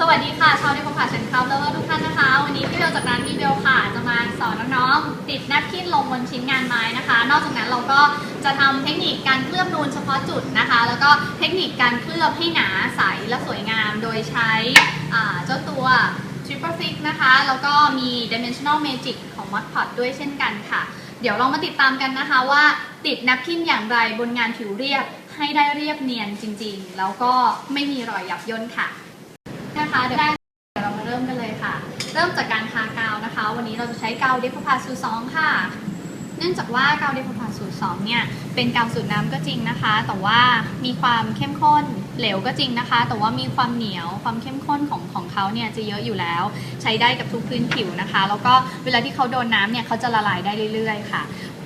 สวัสดีค่ะชาวเดคอผ่าเชนครับแล้วทุกท่านนะคะ วันนี้พี่เบลจากร้านพี่เบลค่ะจะมาสอนน้องๆติดแนบคินลงบนชิ้นงานไม้นะคะ นอกจากนั้นเราก็จะทำเทคนิคการเคลือบนูนเฉพาะจุดนะคะ แล้วก็เทคนิคการเคลือบให้หนาใสและสวยงาม โดยใช้เจ้าตัว Triple Fix นะคะ แล้วก็มี Dimensional Magic ของ m o d p o t ด้วยเช่นกันค่ะ เดี๋ยวเรามาติดตามกันนะคะว่าติดแนบคินอย่างไรบนงานผิวเรียบให้ได้เรียบเนียนจริงๆ แล้วก็ไม่มีรอยหยับย่นค่ะ นะคะเดี๋ยวเรามาเริ่มกันเลยค่ะ เริ่มจากการทากาวนะคะ วันนี้เราจะใช้กาวเดฟพาสูสองค่ะ เนื่องจากว่ากาวเดฟพาสูสองเนี่ยเป็นกาวสูตรน้ำก็จริงนะคะ แต่ว่ามีความเข้มข้นเหลวก็จริงนะคะ แต่ว่ามีความเหนียวความเข้มข้นของของเขาเนี่ยจะเยอะอยู่แล้ว ใช้ได้กับทุกพื้นผิวนะคะ แล้วก็เวลาที่เขาโดนน้ำเนี่ยเขาจะละลายได้เรื่อย ๆ ค่ะ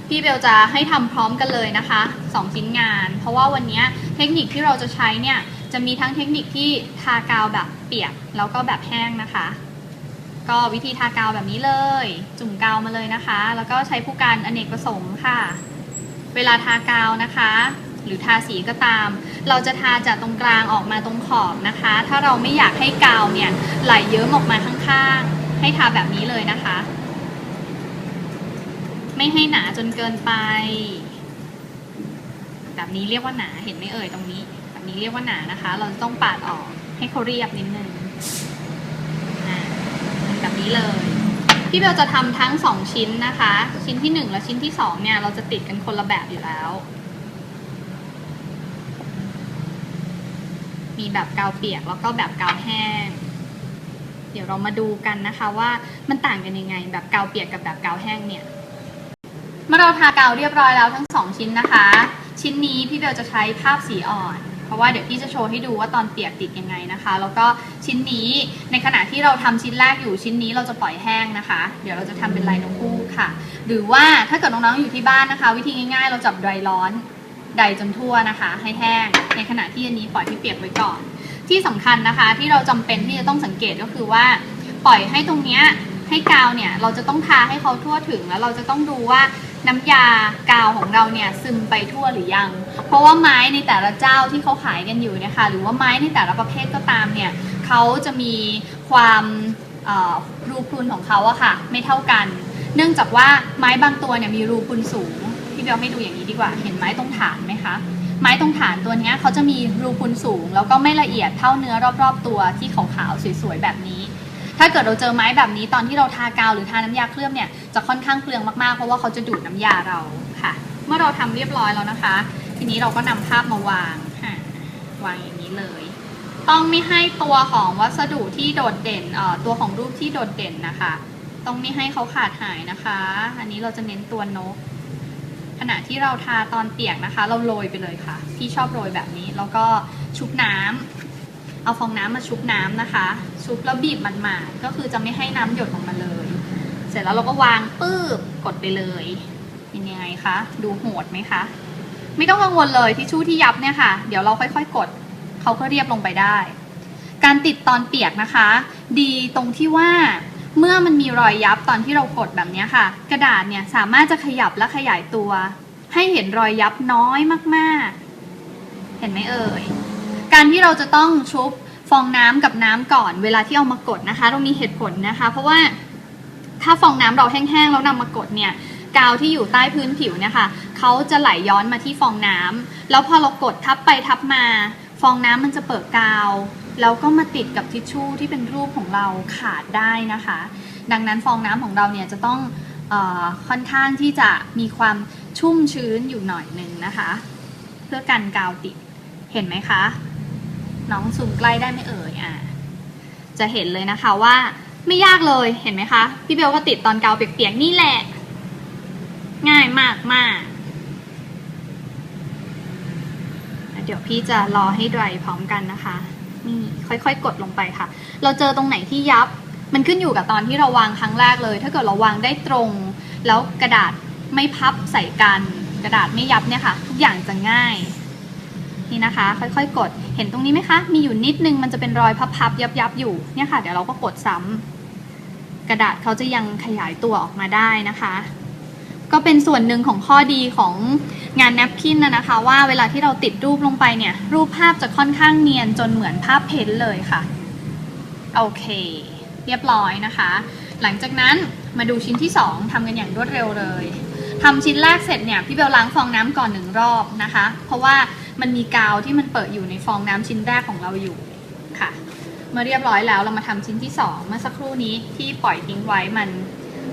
พี่เบลจะให้ทำพร้อมกันเลยนะคะ 2 ชิ้นงาน เพราะว่าวันนี้เทคนิคที่เราจะใช้เนี่ย จะมีทั้งเทคนิคที่ทากาวแบบเปียกแล้วก็แบบแห้งนะคะ ก็วิธีทากาวแบบนี้เลย จุ่มกาวมาเลยนะคะ แล้วก็ใช้ผู้การอเนกประสงค์ค่ะ เวลาทากาวนะคะ หรือทาสีก็ตาม เราจะทาจากตรงกลางออกมาตรงขอบนะคะ ถ้าเราไม่อยากให้กาวเนี่ยไหลเยิ้มออกมาข้างๆ ให้ทาแบบนี้เลยนะคะ ไม่ให้หนาจนเกินไป แบบนี้เรียกว่าหนาเห็นไหมเอ่ยตรงนี้ บบนี้เรียกว่าหนานะคะ เราจะต้องปาดออกให้เขาเรียบนิดนึงแบบนี้เลย พี่เบลจะทำทั้งสองชิ้นนะคะ ชิ้นที่หนึ่งและชิ้นที่สองเนี่ย เราจะติดกันคนละแบบอยู่แล้ว มีแบบกาวเปียกแล้วก็แบบกาวแห้ง เดี๋ยวเรามาดูกันนะคะว่ามันต่างกันยังไง แบบกาวเปียกกับแบบกาวแห้งเนี่ยเมื่อเราทากาวเรียบร้อยแล้วทั้งสองชิ้นนะคะ ชิ้นนี้พี่เบลจะใช้ภาพสีอ่อน เพราะว่าเดี๋ยวพี่จะโชว์ให้ดูว่าตอนเปียกติดยังไงนะคะ แล้วก็ชิ้นนี้ในขณะที่เราทำชิ้นแรกอยู่ชิ้นนี้เราจะปล่อยแห้งนะคะ เดี๋ยวเราจะทำเป็นลายนกคู่ค่ะ หรือว่าถ้าเกิดน้องๆอยู่ที่บ้านนะคะ วิธีง่ายๆ เราจับไดร้อนไดจนทั่วนะคะ ให้แห้ง ในขณะที่อันนี้ปล่อยให้เปียกไว้ก่อน ที่สำคัญนะคะ ที่เราจำเป็นที่จะต้องสังเกตก็คือว่า ปล่อยให้ตรงเนี้ยให้กาวเนี่ยเราจะต้องทาให้เขาทั่วถึงแล้วเราจะต้องดูว่า น้ำยากาวของเราเนี่ยซึมไปทั่วหรือยัง เพราะว่าไม้ในแต่ละเจ้าที่เขาขายกันอยู่นี่ยค่ะหรือว่าไม้ในแต่ละประเภทก็ตามเนี่ยเขาจะมีความรูพรุนของเขาอะค่ะไม่เท่ากัน เนื่องจากว่าไม้บางตัวเนี่ยมีรูพรุนสูงพี่เบลให้ดูอย่างนี้ดีกว่า เห็นไม้ตรงฐานไหมคะไม้ตรงฐานตัวนี้เขาจะมีรูพุนสูง แล้วก็ไม่ละเอียดเท่าเนื้อรอบ ๆ ตัวที่ขาวๆสวยๆแบบนี้ ถ้าเกิดเราเจอไม้แบบนี้ตอนที่เราทากาวหรือทาน้ำยาเคลือบเนี่ยจะค่อนข้างเปลืองมากๆ เพราะว่าเขาจะดูดน้ำยาเราค่ะ เมื่อเราทำเรียบร้อยแล้วนะคะ ทีนี้เราก็นำภาพมาวางค่ะวางอย่างนี้เลย ต้องไม่ให้ตัวของวัสดุที่โดดเด่นเอ่อตัวของรูปที่โดดเด่นนะคะ ต้องไม่ให้เขาขาดหายนะคะ อันนี้เราจะเน้นตัวนกขณะที่เราทาตอนเปียกนะคะ เราโรยไปเลยค่ะ พี่ชอบโรยแบบนี้ แล้วก็ชุบน้ำ เอาฟองน้ำมาชุบน้ำนะคะ ชุบแล้วบีบมันมาดก็คือจะไม่ให้น้ำหยดออกมาเลย เสร็จแล้วเราก็วางปื้บกดไปเลยเป็นยังไงคะดูโหดไหมคะ ไม่ต้องกังวลเลยที่ชู่ที่ยับเนี่ยค่ะ เดี๋ยวเราค่อยๆ กดเขาก็เรียบลงไปได้ การติดตอนเปียกนะคะ ดีตรงที่ว่าเมื่อมันมีรอยยับตอนที่เรากดแบบนี้ค่ะ กระดาษเนี่ยสามารถจะขยับและขยายตัว ให้เห็นรอยยับน้อยมากๆ เห็นไหมเอ่ย การที่เราจะต้องชุบฟองน้ำกับน้ำก่อนเวลาที่เอามากดนะคะต้องมีเหตุผลนะคะ เพราะว่าถ้าฟองน้ำเราแห้งๆแล้วนำมากดเนี่ยกาวที่อยู่ใต้พื้นผิวเนี่ยค่ะเขาจะไหลย้อนมาที่ฟองน้ำแล้วพอเรากดทับไปทับมา ฟองน้ำมันจะเปิดกาว แล้วก็มาติดกับทิชชู่ที่เป็นรูปของเราขาดได้นะคะ ดังนั้นฟองน้ำของเราเนี่ยจะต้องออค่อนข้างที่จะมีความชุ่มชื้นอยู่หน่อยหนึ่งนะคะ เพื่อกันกาวติดเห็นไหมคะ น้องซูมใกล้ได้ไหมเอ่ยอะจะเห็นเลยนะคะว่าไม่ยากเลยเห็นไหมคะ พี่เบลก็ติดตอนกาวเปียกๆนี่แหละ ง่ายมากมากเดี๋ยวพี่จะรอให้ดรายพร้อมกันนะคะนี่ค่อยๆ กดลงไปค่ะ เราเจอตรงไหนที่ยับ มันขึ้นอยู่กับตอนที่เราวางครั้งแรกเลย ถ้าเกิดเราวางได้ตรง แล้วกระดาษไม่พับใส่กัน กระดาษไม่ยับเนี่ยค่ะ ทุกอย่างจะง่าย นี่นะคะ ค่อยๆ กดเห็นตรงนี้ไหมคะ มีอยู่นิดนึงมันจะเป็นรอยพับๆยับๆอยู่เนี่ยค่ะ เดี๋ยวเราก็กดซ้ำกระดาษเขาจะยังขยายตัวออกมาได้นะคะ ก็เป็นส่วนหนึ่งของข้อดีของงานแนปคินนะนะคะ ว่าเวลาที่เราติดรูปลงไปเนี่ย รูปภาพจะค่อนข้างเนียนจนเหมือนภาพเพ้นท์เลยค่ะโอเค เรียบร้อยนะคะ หลังจากนั้นมาดูชิ้นที่ 2ทำกันอย่างรวดเร็วเลยทำชิ้นแรกเสร็จเนี่ยพี่เบลล้างฟองน้ำก่อนหนึ่งรอบนะคะ เพราะว่า มันมีกาวที่มันเปิดอยู่ในฟองน้ำชิ้นแรกของเราอยู่ค่ะเมื่อเรียบร้อยแล้วเรามาทำชิ้นที่ 2 เมื่อสักครู่นี้ที่ปล่อยทิ้งไว้มัน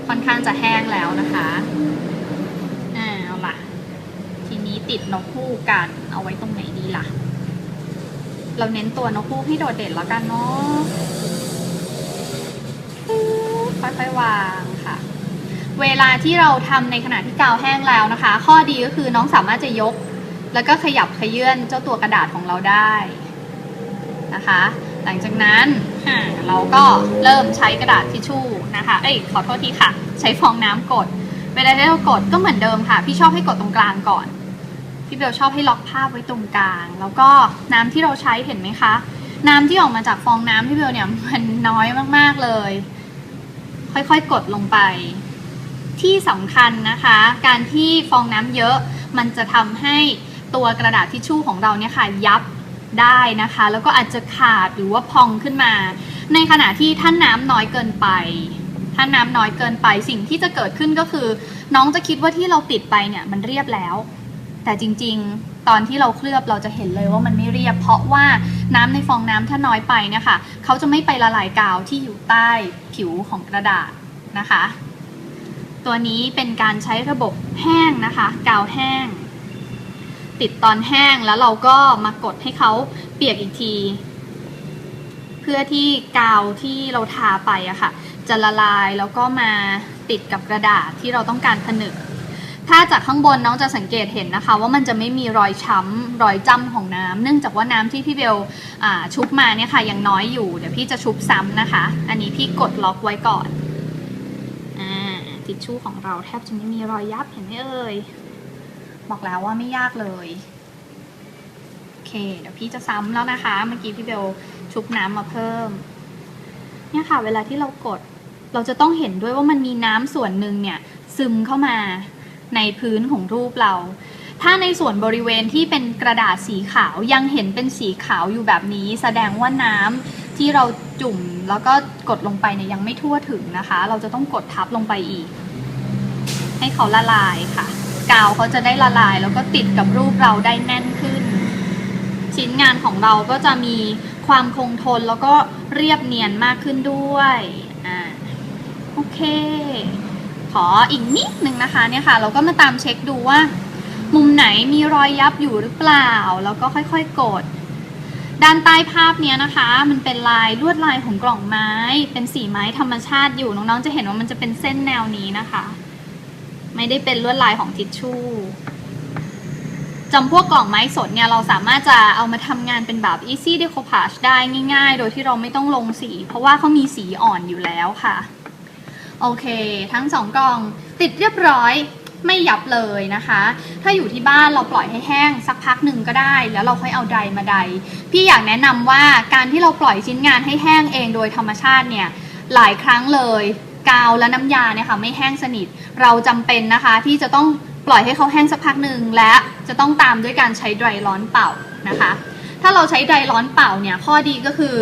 ค่อนข้างจะแห้งแล้วนะคะอ่าเอาล่ะ ทีนี้ติดนกคู่กันเอาไว้ตรงไหนดีล่ะ เราเน้นตัวนกคู่ให้โดดเด่นแล้วกันเนาะค่อยๆวางค่ะ เวลาที่เราทำในขณะที่กาวแห้งแล้วนะคะ ข้อดีก็คือน้องสามารถจะยก แล้วก็ขยับขยื่นเจ้าตัวกระดาษของเราได้นะคะ หลังจากนั้นเราก็เริ่มใช้กระดาษทิชชู่นะคะ เอ้ยขอโทษทีค่ะ ใช้ฟองน้ำกด เวลาที่เรากดก็เหมือนเดิมค่ะ พี่ชอบให้กดตรงกลางก่อน พี่เบลชอบให้ล็อกภาพไว้ตรงกลาง แล้วก็น้ำที่เราใช้เห็นไหมคะ น้ำที่ออกมาจากฟองน้ำพี่เบลเนี่ยมันน้อยมากๆเลย ค่อยๆกดลงไป ที่สำคัญนะคะ การที่ฟองน้ำเยอะมันจะทำให้ ตัวกระดาษทิชชู่ของเราเนี่ยค่ะยับได้นะคะ แล้วก็อาจจะขาดหรือว่าพองขึ้นมา ในขณะที่ถ้าน้ำน้อยเกินไปถ้าน้ำน้อยเกินไปสิ่งที่จะเกิดขึ้นก็คือ น้องจะคิดว่าที่เราติดไปเนี่ยมันเรียบแล้ว แต่จริงๆ ตอนที่เราเคลือบเราจะเห็นเลยว่ามันไม่เรียบ เพราะว่าน้ำในฟองน้ำถ้าน้อยไปเนี่ยค่ะเขาจะไม่ไปละลายกาวที่อยู่ใต้ผิวของกระดาษนะคะ ตัวนี้เป็นการใช้ระบบแห้งนะคะ กาวแห้ง ติดตอนแห้งแล้วเราก็มากดให้เขาเปียกอีกที เพื่อที่กาวที่เราทาไปอะค่ะ จะละลายแล้วก็มาติดกับกระดาษที่เราต้องการผนึก ถ้าจากข้างบนน้องจะสังเกตเห็นนะคะ ว่ามันจะไม่มีรอยช้ำรอยจ้ำของน้ำเนื่องจากว่าน้ำที่พี่เบลชุบมาเนี่ยค่ะยังน้อยอยู่เดี๋ยวพี่จะชุบซ้ำนะคะ อันนี้พี่กดล็อกไว้ก่อนอ่าทิชชู่ของเราแทบจะไม่มีรอยยับเห็นไหมเอ่ย บอกแล้วว่าไม่ยากเลย โอเค เดี๋ยวพี่จะซ้ำแล้วนะคะ เมื่อกี้พี่เบลชุบน้ำมาเพิ่ม เนี่ยค่ะ เวลาที่เรากด เราจะต้องเห็นด้วยว่ามันมีน้ำส่วนหนึ่งเนี่ย ซึมเข้ามาในพื้นของรูปเรา ถ้าในส่วนบริเวณที่เป็นกระดาษสีขาวยังเห็นเป็นสีขาวอยู่แบบนี้ แสดงว่าน้ำที่เราจุ่มแล้วก็กดลงไปเนี่ยยังไม่ทั่วถึงนะคะ เราจะต้องกดทับลงไปอีก ให้เขาละลายค่ะ กาวเขาจะได้ละลาย แล้วก็ติดกับรูปเราได้แน่นขึ้น ชิ้นงานของเราก็จะมีความคงทนแล้วก็เรียบเนียนมากขึ้นด้วยอ่าโอเค ขออีกนิดนึงนะคะเนี่ยค่ะ เราก็มาตามเช็คดูว่า มุมไหนมีรอยยับอยู่หรือเปล่า แล้วก็ค่อยๆกดด้านใต้ภาพเนี้ยนะคะ มันเป็นลายลวดลายของกล่องไม้ เป็นสีไม้ธรรมชาติอยู่น้องๆจะเห็นว่ามันจะเป็นเส้นแนวนี้นะคะ ไม่ได้เป็นลวดลายของทิชชู่จำพวกกล่องไม้สดเนี่ยเราสามารถจะเอามาทำงานเป็นแบบ easy decoupage ได้ง่าย ๆ โดยที่เราไม่ต้องลงสี เพราะว่าเขามีสีอ่อนอยู่แล้วค่ะ โอเค ทั้งสองกล่องติดเรียบร้อยไม่ยับเลยนะคะ ถ้าอยู่ที่บ้านเราปล่อยให้แห้งสักพักหนึ่งก็ได้ แล้วเราค่อยเอาไดมาไดพี่อยากแนะนำว่าการที่เราปล่อยชิ้นงานให้แห้งเองโดยธรรมชาติเนี่ยหลายครั้งเลย กาวและน้ำยาเนี่ยค่ะไม่แห้งสนิท เราจำเป็นนะคะที่จะต้องปล่อยให้เขาแห้งสักพักหนึ่งและจะต้องตามด้วยการใช้ไดร้อนเป่านะคะ ถ้าเราใช้ไดร้อนเป่าเนี่ยข้อดีก็คือ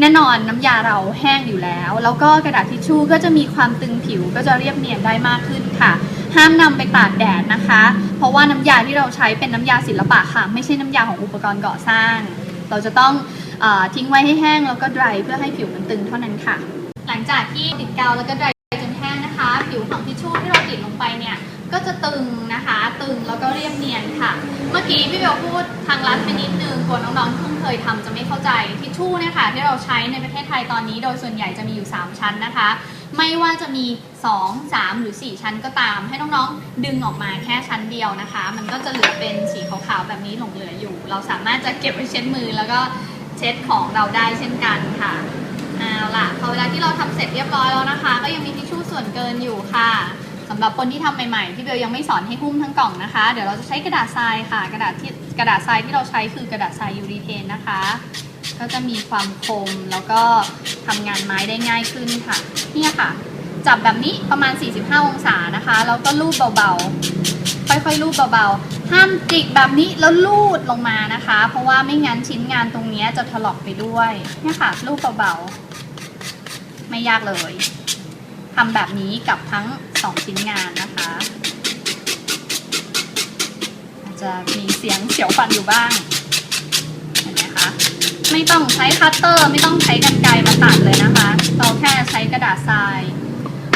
แน่นอนน้ำยาเราแห้งอยู่แล้ว แล้วก็กระดาษทิชชู่ก็จะมีความตึงผิวก็จะเรียบเนียนได้มากขึ้นค่ะ ห้ามนำไปตากแดดนะคะ เพราะว่าน้ำยาที่เราใช้เป็นน้ำยาศิลปะค่ะ ไม่ใช่น้ำยาของอุปกรณ์ก่อสร้าง เราจะต้องอทิ้งไว้ให้แห้งแล้วก็ดรายเพื่อให้ผิวมันตึงเท่านั้นค่ะ หลังจากที่ติดกาวแล้วก็ดรายจนแห้งนะคะ ผิวของทิชชู่ที่เราติดลงไปเนี่ยก็จะตึงนะคะ ตึงแล้วก็เรียบเนียนค่ะ เมื่อกี้พี่เบลพูดทางลัดไปนิดนึงกลัวน้องๆที่เพิ่งเคยทำจะไม่เข้าใจทิชชู่เนี่ยค่ะที่เราใช้ในประเทศไทยตอนนี้ โดยส่วนใหญ่จะมีอยู่ 3 ชั้นนะคะ ไม่ว่าจะมี 2 3 หรือ 4 ชั้นก็ตาม ให้น้องๆ ดึงออกมาแค่ชั้นเดียวนะคะ มันก็จะเหลือเป็นสีขาวๆแบบนี้หลงเหลืออยู่ เราสามารถจะเก็บไว้เช็ดมือแล้วก็เช็ดของเราได้เช่นกันค่ะ เอาล่ะพอเวลาที่เราทำเสร็จเรียบร้อยแล้วนะคะ ก็ยังมีทิชชู่ส่วนเกินอยู่ค่ะสำหรับคนที่ทำใหม่ๆที่เบลยังไม่สอนให้หุ้มทั้งกล่องนะคะ เดี๋ยวเราจะใช้กระดาษทรายค่ะ กระดาษที่กระดาษทรายที่เราใช้คือกระดาษทรายยูรีเทนนะคะ ก็จะมีความคมแล้วก็ทำงานไม้ได้ง่ายขึ้นค่ะเนี่ยค่ะ จับแบบนี้ประมาณ 45 องศานะคะแล้วก็ลูบเบาๆค่อยๆลูบเบาๆห้ามจิกแบบนี้แล้วลูดลงมานะคะ เพราะว่าไม่งั้นชิ้นงานตรงนี้จะถลอกไปด้วยเนี่ยค่ะลูบเบาๆ ไม่ยากเลยทำแบบนี้กับทั้งสองชิ้นงานนะคะอาจจะมีเสียงเสียวฟันอยู่บ้างเห็นไหมคะไม่ต้องใช้คัตเตอร์ ไม่ต้องใช้กรรไกรมาตัดเลยนะคะ เราแค่ใช้กระดาษทราย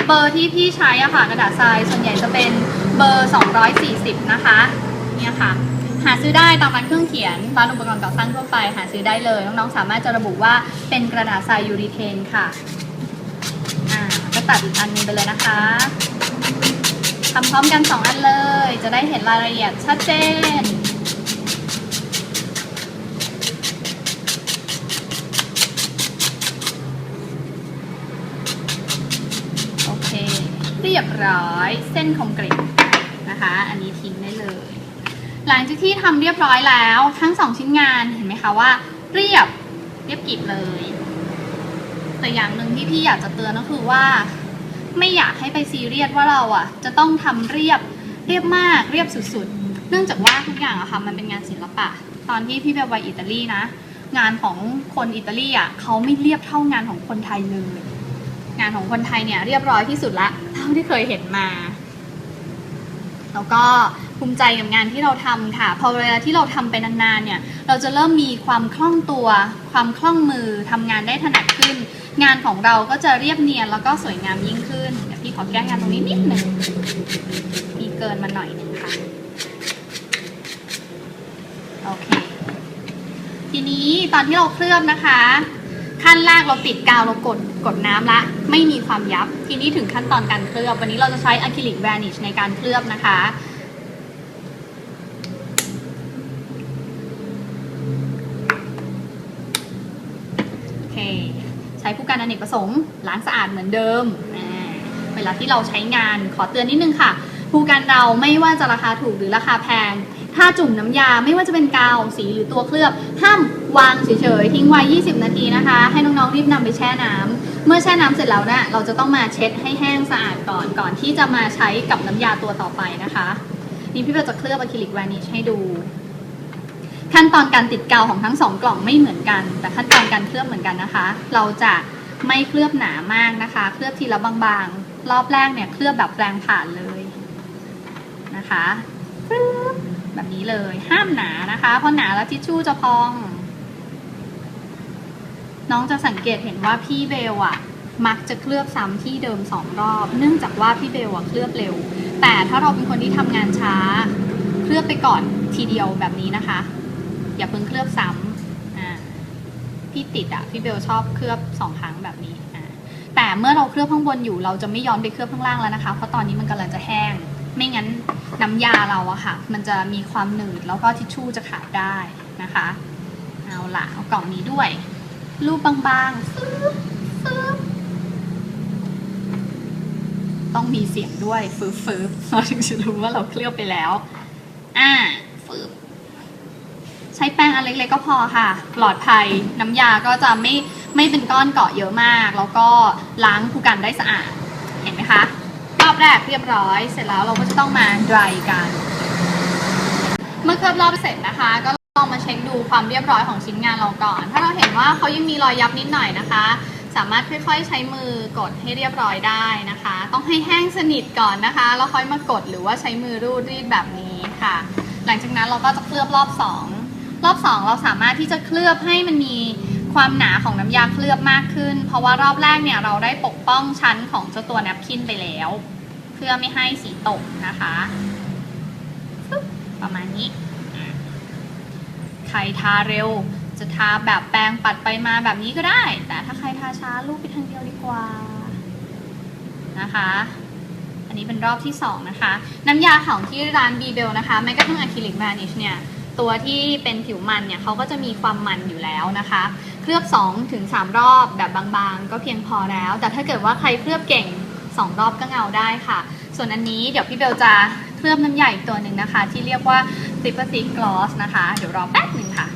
เบอร์ที่พี่ใช้อะค่ะกระดาษทรายส่วนใหญ่จะเป็นเบอร์ 240 นะคะเนี่ยค่ะหาซื้อได้ตามร้านเครื่องเขียนร้านอุปกรณ์ก่อสร้างทั่วไป หาซื้อได้เลย น้องๆสามารถจะระบุว่าเป็นกระดาษทรายยูริเทนค่ะ ตัดอีกอันนึงไปเลยนะคะทำพร้อมกัน 2 อันเลย จะได้เห็นรายละเอียดชัดเจน โอเค เรียบร้อยเส้นคอมกริตนะคะ อันนี้ทิ้งได้เลย หลังจากที่ทำเรียบร้อยแล้วทั้งสองชิ้นงานเห็นไหมคะว่า เรียบเรียบกริบเลย แต่อย่างหนึ่งที่พี่อยากจะเตือนก็คือว่า ไม่อยากให้ไปซีเรียสว่าเราอะ จะต้องทำเรียบเรียบมากเรียบสุดๆ เนื่องจากว่าทุกอย่างอะค่ะมันเป็นงานศิลปะ ตอนที่พี่ไปไวอิตาลีนะ งานของคนอิตาลีอะเขาไม่เรียบเท่างานของคนไทยเลย งานของคนไทยเนี่ยเรียบร้อยที่สุดละเท่าที่เคยเห็นมา แล้วก็ภูมิใจกับงานที่เราทำค่ะ พอเวลาที่เราทำไปนานๆเนี่ย เราจะเริ่มมีความคล่องตัว ความคล่องมือทำงานได้ถนัดขึ้น งานของเราก็จะเรียบเนียนแล้วก็สวยงามยิ่งขึ้นเดี๋ยวพี่ขอแก้งานตรงนี้นิดหนึ่งมีเกินมาหน่อยนึงค่ะโอเคทีนี้ตอนที่เราเคลือบนะคะ ขั้นแรกเราปิดกาวเรากดกดน้ำละไม่มีความยับ ทีนี้ถึงขั้นตอนการเคลือบ วันนี้เราจะใช้อะคริลิกแวนิชในการเคลือบนะคะ โอเค ใช้ผู้กัน อเนกประสงค์ล้างสะอาดเหมือนเดิม เวลาที่เราใช้งานขอเตือนนิดนึงค่ะผู้กันเราไม่ว่าจะราคาถูกหรือราคาแพง ถ้าจุ่มน้ำยาไม่ว่าจะเป็นกาวสีหรือตัวเคลือบ ห้ามวางเฉยๆ ทิ้งไว้ 20 นาทีนะคะ ให้น้องๆรีบนำไปแช่น้ำเมื่อแช่น้ำเสร็จแล้วเนี่ยเราจะต้องมาเช็ดให้แห้งสะอาดก่อนก่อนที่จะมาใช้กับน้ำยาตัวต่อไปนะคะ นี่พี่เบลจะเคลือบอะคริลิกวานิชให้ดูขั้นตอนการติดกาวของทั้งสองกล่องไม่เหมือนกัน แต่ขั้นตอนการเคลือบเหมือนกันนะคะ เราจะ ไม่เคลือบหนามากนะคะ เคลือบทีละบางๆ รอบแรกเนี่ยเคลือบแบบแปรงผ่านเลยนะคะแบบนี้เลยห้ามหนานะคะเพราะหนาแล้วทิชชู่จะพอง น้องจะสังเกตเห็นว่าพี่เบลอะมักจะเคลือบซ้ำที่เดิมสองรอบ เนื่องจากว่าพี่เบลอะเคลือบเร็ว แต่ถ้าเราเป็นคนที่ทำงานช้า เคลือบไปก่อนทีเดียวแบบนี้นะคะ อย่าเพิ่งเคลือบซ้ำอ่า พี่ติดอะพี่เบลชอบเคลือบสองครั้งแบบนี้อ่าแต่เมื่อเราเคลือบข้างบนอยู่เราจะไม่ย้อนไปเคลือบข้างล่างแล้วนะคะ เพราะตอนนี้มันกำลังจะแห้ง ไม่งั้นน้ำยาเราอะค่ะ มันจะมีความหนืดแล้วก็ทิชชู่จะขาดได้นะคะเอาละเอากล่องนี้ด้วย รูปบางๆฟึ๊บฟึ๊บต้องมีเสียงด้วยฟืบฟืบเราถึงจะรู้ว่าเราเคลือบไปแล้ว อ่า ใช้แป้งอันเล็กๆก็พอค่ะ ปลอดภัยน้ำยาก็จะไม่ไม่เป็นก้อนเกาะเยอะมาก แล้วก็ล้างผู้กันได้สะอาด เห็นไหมคะรอบแรกเรียบร้อย เสร็จแล้วเราก็จะต้องมา dry กัน เมื่อเคลือบรอบเสร็จนะคะ ก็ลองมาเช็คดูความเรียบร้อยของชิ้นงานเราก่อน ถ้าเราเห็นว่าเขายังมีรอยยับนิดหน่อยนะคะ สามารถค่อยๆ ใช้มือกดให้เรียบร้อยได้นะคะ ต้องให้แห้งสนิทก่อนนะคะ แล้วค่อยมากดหรือว่าใช้มือรูดรีดแบบนี้ค่ะ หลังจากนั้นเราก็จะเคลือบรอบสอง รอบสองเราสามารถที่จะเคลือบให้มันมีความหนาของน้ำยาเคลือบมากขึ้น เพราะว่ารอบแรกเนี่ยเราได้ปกป้องชั้นของเจ้าตัวแนปคินไปแล้ว เพื่อไม่ให้สีตกนะคะประมาณนี้ใครทาเร็วจะทาแบบแปรงปัดไปมาแบบนี้ก็ได้ แต่ถ้าใครทาช้าลูกไปทางเดียวดีกว่านะคะ อันนี้เป็นรอบที่ 2 นะคะ น้ำยาของที่ร้านบีเบลนะคะแม้กระทั่งอะคริลิก v านิชเนี่ย ตัวที่เป็นผิวมันเนี่ยเขาก็จะมีความมันอยู่แล้วนะคะ เคลือบ2ถึง3รอบแบบบางๆ ก็เพียงพอแล้ว แต่ถ้าเกิดว่าใครเคลือบเก่ง 2 รอบก็เงาได้ค่ะ ส่วนอันนี้เดี๋ยวพี่เบลจะเคลือบน้ำยาอีกตัวหนึ่งนะคะ ที่เรียกว่าซิปเปอร์ซิกลอสนะคะ เดี๋ยวรอแป๊บหนึ่งค่ะ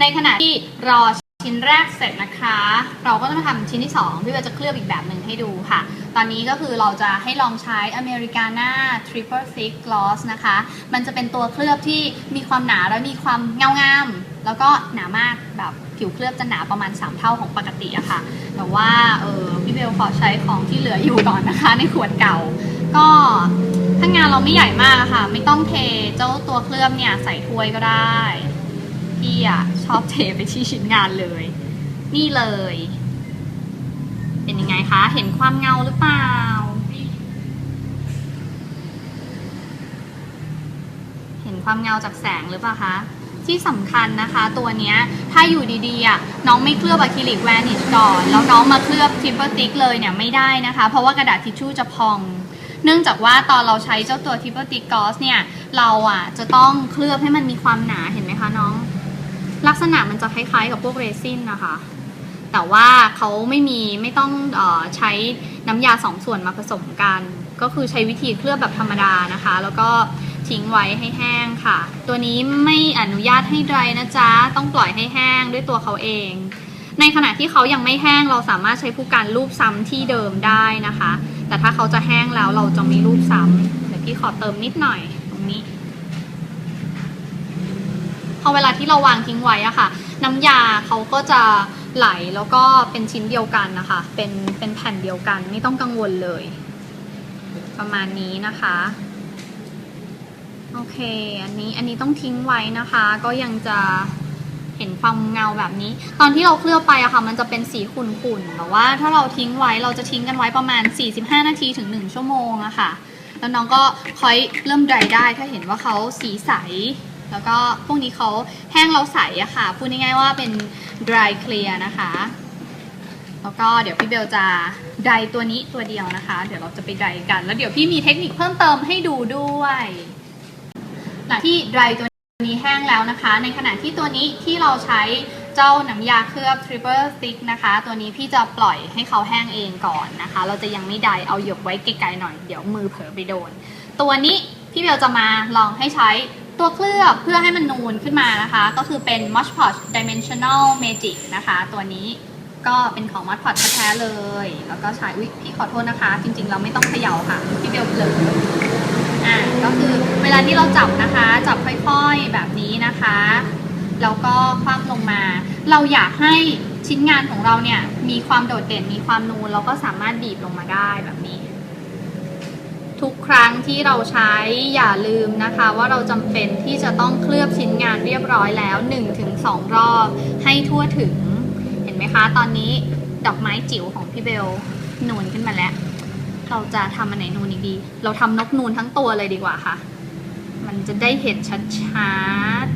ในขณะที่รอ ชิ้นแรกเสร็จนะคะ เราก็จะมาทำชิ้นที่2พี่เบลจะเคลือบอีกแบบหนึ่งให้ดูค่ะ ตอนนี้ก็คือเราจะให้ลองใช้ Americana Triple Thick Gloss นะคะ มันจะเป็นตัวเคลือบที่มีความหนาและมีความเงางาม แล้วก็หนามากแบบผิวเคลือบจะหนาประมาณ 3 เท่าของปกติอะค่ะ แต่ว่าเออพี่เบลขอใช้ของที่เหลืออยู่ก่อนนะคะ ในขวดเก่า ก็ถ้างานเราไม่ใหญ่มากะค่ะ ไม่ต้องเทเจ้าตัวเคลือบเนี่ยใส่ถ้วยก็ได้ พี่อะชอบเทไปที่ชิ้นงานเลย นี่เลย เป็นยังไงคะ เห็นความเงาหรือเปล่า เห็นความเงาจากแสงหรือเปล่าคะที่สำคัญนะคะตัวเนี้ยถ้าอยู่ดีๆอะน้องไม่เคลือบอะคริลิกแวนิชก่อน แล้วน้องมาเคลือบทริปเปิลติกเลยเนี่ยไม่ได้นะคะ เพราะว่ากระดาษทิชชู่จะพอง เนื่องจากว่าตอนเราใช้เจ้าตัวทริปเปิลติกกอสเนี่ย เราอะจะต้องเคลือบให้มันมีความหนาเห็นไหมคะน้อง ลักษณะมันจะคล้ายๆกับพวกเรซินนะคะ แต่ว่าเขาไม่มีไม่ต้องออใช้น้ำยาสองส่วนมาผสมกัน ก็คือใช้วิธีเคลือบแบบธรรมดานะคะ แล้วก็ทิ้งไว้ให้แห้งค่ะ ตัวนี้ไม่อนุญาตให้ดรนะจ๊ะ ต้องปล่อยให้แห้งด้วยตัวเขาเอง ในขณะที่เขายังไม่แห้งเราสามารถใช้ผู้การรูปซ้ำที่เดิมได้นะคะ แต่ถ้าเขาจะแห้งแล้วเราจะไม่รูปซ้ำเดี๋ยวพี่ขอเติมนิดหน่อยตรงนี้ พอเวลาที่เราวางทิ้งไว้อะค่ะ น้ำยาเขาก็จะไหลแล้วก็เป็นชิ้นเดียวกันนะคะ เป็นเป็นแผ่นเดียวกัน ไม่ต้องกังวลเลย ประมาณนี้นะคะโอเค อันนี้อันนี้ต้องทิ้งไว้นะคะ ก็ยังจะเห็นความเงาแบบนี้ ตอนที่เราเคลือบไปอะค่ะ มันจะเป็นสีขุ่นๆแต่ว่าถ้าเราทิ้งไว้เราจะทิ้งกันไว้ประมาณ 45 นาทีถึง 1 ชั่วโมงอะค่ะ แล้วน้องก็ค่อยเริ่มดรายได้ถ้าเห็นว่าเขาสีใส แล้วก็พวกนี้เขาแห้งเราใสอะค่ะ พูดง่ายๆว่าเป็น dry clear นะคะ แล้วก็เดี๋ยวพี่เบลจะไดตัวนี้ตัวเดียวนะคะ เดี๋ยวเราจะไปไดกัน แล้วเดี๋ยวพี่มีเทคนิคเพิ่มเติมให้ดูด้วย หลังที่ไดตัวนี้แห้งแล้วนะคะ ในขณะที่ตัวนี้ที่เราใช้เจ้าน้ำยาเคลือบ triple stick นะคะ ตัวนี้พี่จะปล่อยให้เขาแห้งเองก่อนนะคะ เราจะยังไม่ไดเอาหยกไว้ไกลๆหน่อย เดี๋ยวมือเผลอไปโดน ตัวนี้พี่เบลจะมาลองให้ใช้ ตัวเคลือบเพื่อให้มันนูนขึ้นมานะคะ ก็คือเป็น Mosh Pot Dimensional Magic นะคะ ตัวนี้ก็เป็นของ Mosh Pot แท้ๆเลย แล้วก็ใช้อุ๊ยพี่ขอโทษนะคะ จริง ๆ เราไม่ต้องเขย่าค่ะ พี่เบลเผลออ่าก็คือเวลาที่เราจับนะคะ จับค่อยๆแบบนี้นะคะ แล้วก็คว่ำลงมา เราอยากให้ชิ้นงานของเราเนี่ยมีความโดดเด่นมีความนูนเราก็สามารถบีบลงมาได้แบบนี้ ทุกครั้งที่เราใช้อย่าลืมนะคะ ว่าเราจำเป็นที่จะต้องเคลือบชิ้นงานเรียบร้อยแล้ว 1-2 รอบให้ทั่วถึง เห็นไหมคะ ตอนนี้ดอกไม้จิ๋วของพี่เบลนูนขึ้นมาแล้ว เราจะทำอันไหนนูนอีกดี เราทำนกนูนทั้งตัวเลยดีกว่าค่ะ มันจะได้เห็นชัด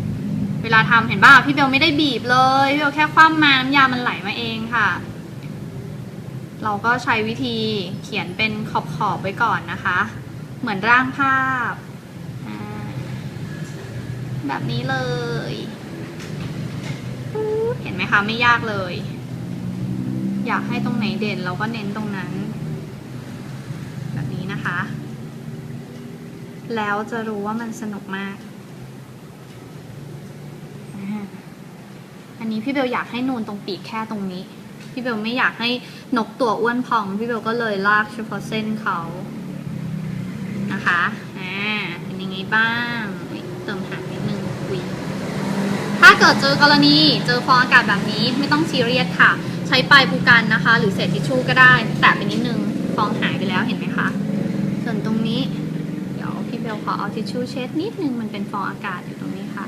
ๆ เวลาทำเห็นป่ะพี่เบลไม่ได้บีบเลยพี่เบลแค่คว่ำมาน้ำยามันไหลมาเองค่ะ เราก็ใช้วิธีเขียนเป็นขอบๆไว้ก่อนนะคะ เหมือนร่างภาพ แบบนี้เลย เห็นไหมคะไม่ยากเลย อยากให้ตรงไหนเด่นเราก็เน้นตรงนั้น แบบนี้นะคะ แล้วจะรู้ว่ามันสนุกมาก อันนี้พี่เบลอยากให้นูนตรงปีกแค่ตรงนี้ พี่เบลไม่อยากให้นกตัวอ้วนพอง พี่เบลก็เลยลากเฉพาะเส้นเขานะคะอ่าเป็นยังไงบ้างเติมหางนิดนึงอุยถ้าเกิดเจอกรณีเจอฟองอากาศแบบนี้ไม่ต้องซีเรียสค่ะ ใช้ปลายภูกันนะคะ หรือเศษทิชชู่ก็ได้ แตะไปนิดนึงฟองหายไปแล้วเห็นไหมคะส่วนตรงนี้ เดี๋ยวพี่เบลขอเอาทิชชู่เช็ดนิดนึงมันเป็นฟองอากาศอยู่ตรงนี้ค่ะ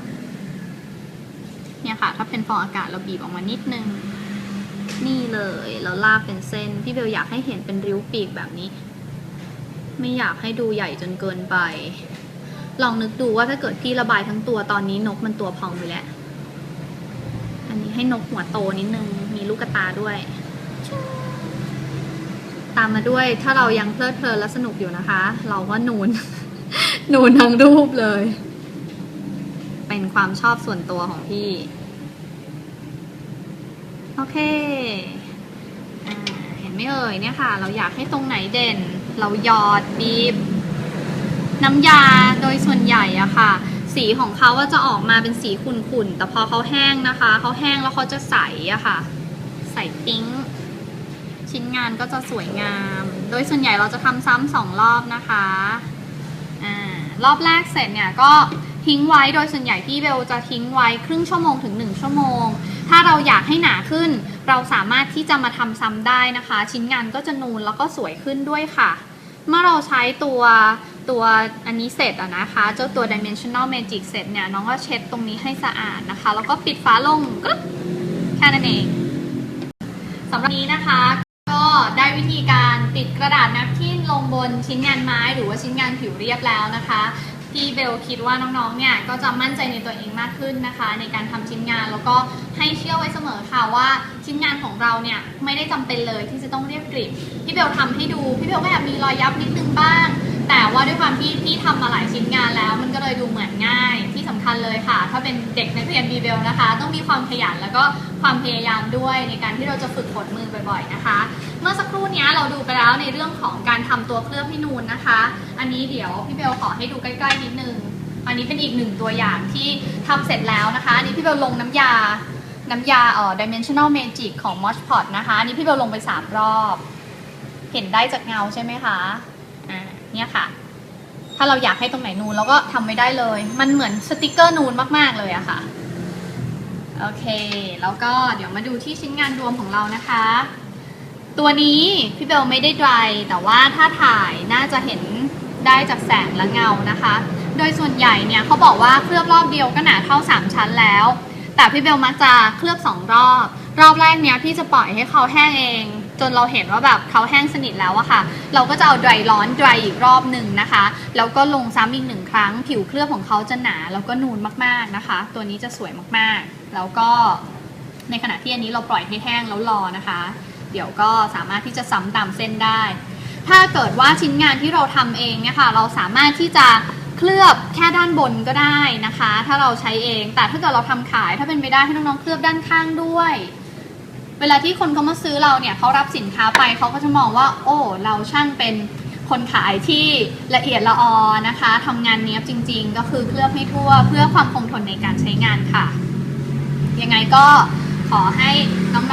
เนี่ยค่ะ ถ้าเป็นฟองอากาศเราบีบออกมานิดนึง นี่เลยแล้วลากเป็นเส้น พี่เบลอยากให้เห็นเป็นริ้วปีกแบบนี้ ไม่อยากให้ดูใหญ่จนเกินไป ลองนึกดูว่าถ้าเกิดพี่ระบายทั้งตัวตอนนี้นกมันตัวพองไปแล้ว อันนี้ให้นกหัวโตนิดนึง มีลูกตาด้วย ตามมาด้วยถ้าเรายังเพลิดเพลินและสนุกอยู่นะคะ เราก็นูน นูนทั้งรูปเลย เป็นความชอบส่วนตัวของพี่ โอเคอเห็นไหมเอ่ยเนี่ยค่ะ เราอยากให้ตรงไหนเด่น เราหยอดบีบ น้ำยาโดยส่วนใหญ่อะค่ะ สีของเขาว่าจะออกมาเป็นสีขุ่นๆ แต่พอเขาแห้งนะคะ เขาแห้งแล้วเขาจะใสอะค่ะ ใสปิ๊งชิ้นงานก็จะสวยงาม โดยส่วนใหญ่เราจะทำซ้ำสองรอบนะคะอ่ารอบแรกเสร็จเนี่ยก็ ทิ้งไว้โดยส่วนใหญ่พี่เบลจะทิ้งไว้ครึ่งชั่วโมงถึง 1 ชั่วโมง ถ้าเราอยากให้หนาขึ้น เราสามารถที่จะมาทำซ้ำได้นะคะ ชิ้นงานก็จะนูนแล้วก็สวยขึ้นด้วยค่ะ เมื่อเราใช้ตัวตัวอันนี้เสร็จอะนะคะเจ้าตัว dimensional magic เสร็จเนี่ยน้องก็เช็ดตรงนี้ให้สะอาดนะคะ แล้วก็ปิดฝาลงกรึ๊บแค่นั้นเองสำหรับนี้นะคะก็ได้วิธีการติดกระดาษแนปคินลงบนชิ้นงานไม้หรือว่าชิ้นงานผิวเรียบแล้วนะคะ พี่เบลคิดว่าน้องๆ เนี่ยก็จะมั่นใจในตัวเองมากขึ้นนะคะ ในการทำชิ้นงานแล้วก็ให้เชื่อไว้เสมอค่ะว่าชิ้นงานของเราเนี่ยไม่ได้จำเป็นเลยที่จะต้องเรียบกริบพี่เบลทำให้ดูพี่เบลก็แอบมีรอยยับนิดนึงบ้าง แต่ว่าด้วยความที่พี่ทำมาหลายชิ้นงานแล้ว มันก็เลยดู คัญเลยค่ะ ถ้าเป็นเด็กนักเรียนบีเบลนะคะ ต้องมีความขยันแล้วก็ความพยายามด้วยในการที่เราจะฝึกฝนมือบ่อยๆนะคะ เมื่อสักครู่นี้เราดูไปแล้วในเรื่องของการทำตัวเคลือบให้นูนนะคะ อันนี้เดี๋ยวพี่เบลขอให้ดูใกล้ๆนิดนึง อันนี้เป็นอีกหนึ่งตัวอย่างที่ทำเสร็จแล้วนะคะ อันนี้พี่เบลลงน้ำยา น้ำยาเอ่อ dimensional magic ของ Mosh Pot นะคะ อันนี้พี่เบลลงไปสามรอบ เห็นได้จากเงาใช่ไหมคะ อ่า เนี่ยค่ะ ถ้าเราอยากให้ตรงไหนนูนเราก็ทำไม่ได้เลย มันเหมือนสติกเกอร์นูนมากๆเลยอะค่ะ โอเค แล้วก็เดี๋ยวมาดูที่ชิ้นงานรวมของเรานะคะ ตัวนี้พี่เบลไม่ได้ดรายแต่ว่าถ้าถ่ายน่าจะเห็นได้จากแสงและเงานะคะ โดยส่วนใหญ่เนี่ยเขาบอกว่าเคลือบรอบเดียวก็หนาเท่า 3 ชั้นแล้ว แต่พี่เบลมักจะเคลือบ 2 รอบ รอบแรกเนี้ยพี่จะปล่อยให้เขาแห้งเอง จนเราเห็นว่าแบบเขาแห้งสนิทแล้วอะค่ะ เราก็จะเอา dry ร้อน dry อีกรอบหนึ่งนะคะ แล้วก็ลงซ้ำอีกหนึ่งครั้ง ผิวเคลือบของเขาจะหนา แล้วก็นูนมากๆนะคะ ตัวนี้จะสวยมากๆ แล้วก็ในขณะที่อันนี้เราปล่อยให้แห้งแล้วรอนะคะ เดี๋ยวก็สามารถที่จะซ้ำตามเส้นได้ ถ้าเกิดว่าชิ้นงานที่เราทำเองเนี่ยค่ะเราสามารถที่จะเคลือบแค่ด้านบนก็ได้นะคะ ถ้าเราใช้เองแต่ถ้าเกิดเราทำขายถ้าเป็นไปได้ให้น้องๆเคลือบด้านข้างด้วย เวลาที่คนเขามาซื้อเราเนี่ยเขารับสินค้าไปเขาก็จะมองว่า โอ้เราช่างเป็นคนขายที่ละเอียดละออนะคะทำงานเนี้ยบจริง ๆ ก็คือเคลือบให้ทั่วเพื่อความคงทนในการใช้งานค่ะ ยังไงก็ขอให้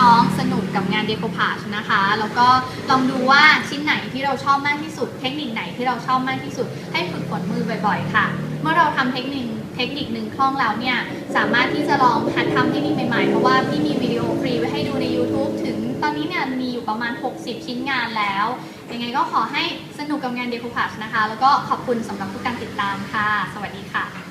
น้องๆสนุกกับงานเดโคพาชนะคะ แล้วก็ลองดูว่าชิ้นไหนที่เราชอบมากที่สุด เทคนิคไหนที่เราชอบมากที่สุด ให้ฝึกฝนมือบ่อย ๆ ค่ะ เมื่อเราทำเทคนิค เทคนิคหนึ่งคล่องแล้วเนี่ยสามารถที่จะลองหัดทำเทคนิคใหม่ๆ เพราะว่าพี่มีวิดีโอฟรีไว้ให้ดูใน YouTube ถึงตอนนี้เนี่ยมีอยู่ประมาณ 60 ชิ้นงานแล้วยังไงก็ขอให้สนุกกับงานเดโคพาชนะคะ แล้วก็ขอบคุณสำหรับทุกการติดตามค่ะ สวัสดีค่ะ